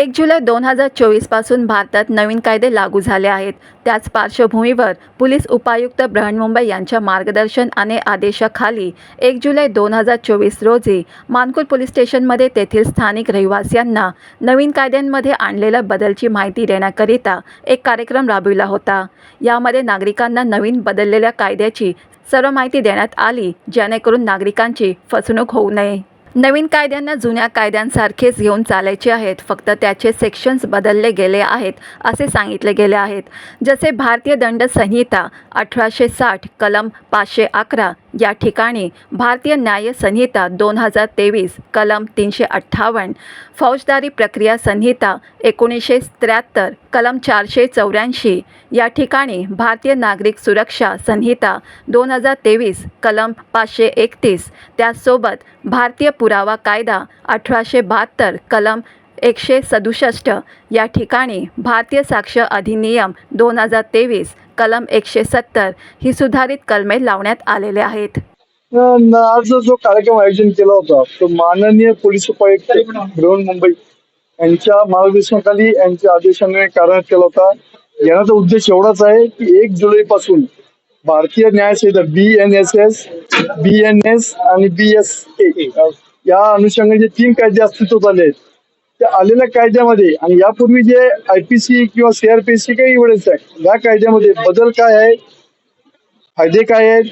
एक जुलै दोन हजार चोवीसपासून भारतात नवीन कायदे लागू झाले आहेत. त्याच पार्श्वभूमीवर पोलीस उपायुक्त बृहन्मुंबई यांच्या मार्गदर्शन आणि आदेशाखाली एक जुलै दोन हजार चोवीस रोजी मानपूर पोलीस स्टेशनमध्ये तेथील स्थानिक रहिवासियांना नवीन कायद्यांमध्ये आणलेल्या बदलची माहिती देण्याकरिता एक कार्यक्रम राबविला होता. यामध्ये नागरिकांना नवीन बदललेल्या कायद्याची सर्व माहिती देण्यात आली जेणेकरून नागरिकांची फसवणूक होऊ नये. नवीन कायद्यांना जुन्या कायद्यांसारखेच घेऊन चालायचे आहेत. फक्त त्याचे सेक्शन्स बदलले गेले आहेत असे सांगितले गेले आहेत. जसे भारतीय दंड संहिता अठराशे साठ कलम पाचशे अकरा या ठिकाणी भारतीय न्याय संहिता दोन हजार तेवीस कलम तीनशे अठ्ठावन्न फौजदारी प्रक्रिया संहिता एकोणीसशे त्र्याहत्तर कलम चारशे चौऱ्याऐंशी या ठिकाणी भारतीय नागरिक सुरक्षा संहिता दोन हजार तेवीस कलम पाचशे एकतीस त्याचसोबत भारतीय पुरावा कायदा अठराशे बहात्तर कलम एकशे सदुसष्ट या ठिकाणी भारतीय साक्ष अधिनियम दोन हजार तेवीस कलम एकशे सत्तर ही सुधारित कलमे लावण्यात आलेले आहेत. आज जो कार्यक्रम आयोजन केला होता तो माननीय पोलीस उपायुक्त बृहन्मुंबई यांच्या मार्गदर्शनाखाली यांच्या आदेशाने कार्यान्वित केला होता. याचा उद्देश एवढाच आहे की एक जुलै पासून Bharatiya Nyay B N S S B N S आणि बी एस ए या अनुषंगाने जे तीन कायदे अस्तित्वात आले आहेत त्या आलेल्या कायद्यामध्ये आणि यापूर्वी जे आयपीसी किंवा सीआरपीसी काही वेळेस आहे या कायद्यामध्ये बदल काय आहे फायदे काय आहेत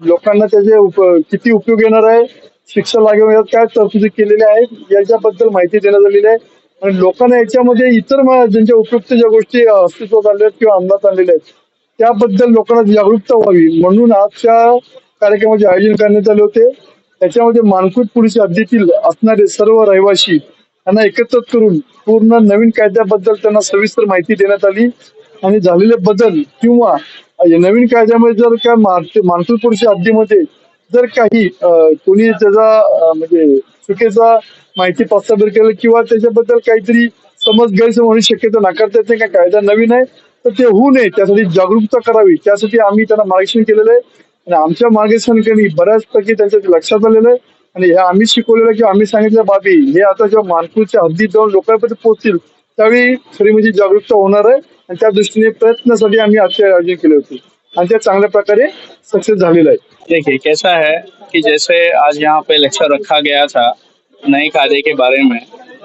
लोकांना त्याचे उप किती उपयोग येणार आहे शिक्षा लागेल काय तरतुदी केलेल्या आहेत याच्याबद्दल माहिती देण्यात आलेली आहे. आणि लोकांना याच्यामध्ये इतर ज्यांच्या उपयुक्त ज्या गोष्टी अस्तित्वात आल्या आहेत किंवा अंमलात आणलेल्या आहेत त्याबद्दल लोकांना जागरूकता व्हावी. म्हणून आजच्या कार्यक्रमाचे आयोजन करण्यात आले होते. त्याच्यामध्ये मानकुट पोलीस हद्दीतील असणारे सर्व रहिवासी यांना एकत्रित करून पूर्ण नवीन कायद्याबद्दल त्यांना सविस्तर माहिती देण्यात आली. आणि झालेले बदल किंवा नवीन कायद्यामध्ये जर काय मानकुट पोलीस हद्दीमध्ये जर काही कोणी त्याचा म्हणजे चुकीचा माहिती प्रस्थापित केलं किंवा त्याच्याबद्दल काहीतरी समज गैरसमज होण्याची शक्यता नाकारता येते का कायदा नवीन आहे तर ते होऊ नये. त्यासाठी जागरूकता करावी. त्यासाठी आम्ही त्यांना मार्गदर्शन केलेलं आहे. आणि आमच्या मार्गदर्शनाखाली बऱ्याचपैकी त्यांच्या लक्षात आलेलं आहे. आणि हे आम्ही शिकवलेलं किंवा आम्ही बाबी हे आता जेव्हा मानपूरच्या हद्दीत जाऊन लोकांपर्यंत पोहोचतील, त्यावेळी खरी म्हणजे जागरूकता होणार आहे आणि त्या दृष्टीने प्रयत्नासाठी आम्ही आजचे आयोजन केले होते. आणि चांगल्या प्रकारे सक्सेस झालेलं आहे. देखिए, कैसा है कि जैसे आज यहाँ पे लेक्चर रखा गया था नए कायदे के बारे में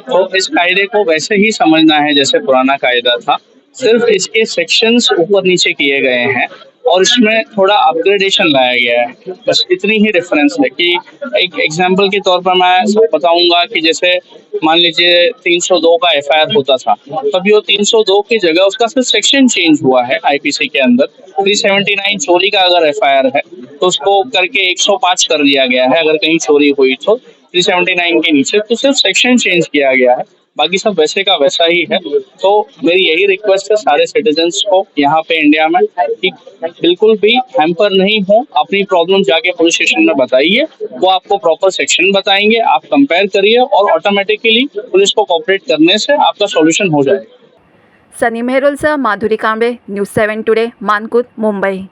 तो इस कायदे को वैसे ही समझना है जैसे पुराना कायदा था। सिर्फ़ इसके सेक्शंस ऊपर नीचे किए गए हैं। और इसमें थोड़ा अपग्रेडेशन लाया गया है। बस इतनी ही डिफरेंस है कि एक एग्जांपल के तौर पर मैं बताऊँगा कि जैसे मान लीजिए 302 का एफआईआर होता था, तभी वो 302 की जगह उसका सिर्फ़ सेक्शन चेंज हुआ है आईपीसी के अंदर। 379 चोरी का अगर एफआईआर है तो उसको करके 105 कर दिया गया है, अगर कहीं चोरी हुई तो। 379 के नीचे तो सिर्फ़ सेक्शन चेंज किया गया है। बाकी सब वैसे का वैसा ही है। तो मेरी यही रिक्वेस्ट है सारे सिटीजन्स को यहाँ पे इंडिया में कि बिल्कुल भी हैम्पर नहीं हो, अपनी प्रॉब्लम जाके पुलिस स्टेशन में बताइए, वो आपको प्रॉपर सेक्शन बताएँगे, आप कंपेयर करिए और ऑटोमेटिकली पुलिस को कॉपरेट करने से आपका सोल्यूशन हो जाएगा। Sunny मेहरोलसह Madhuri Kamble news seven today Mankhurd Mumbai.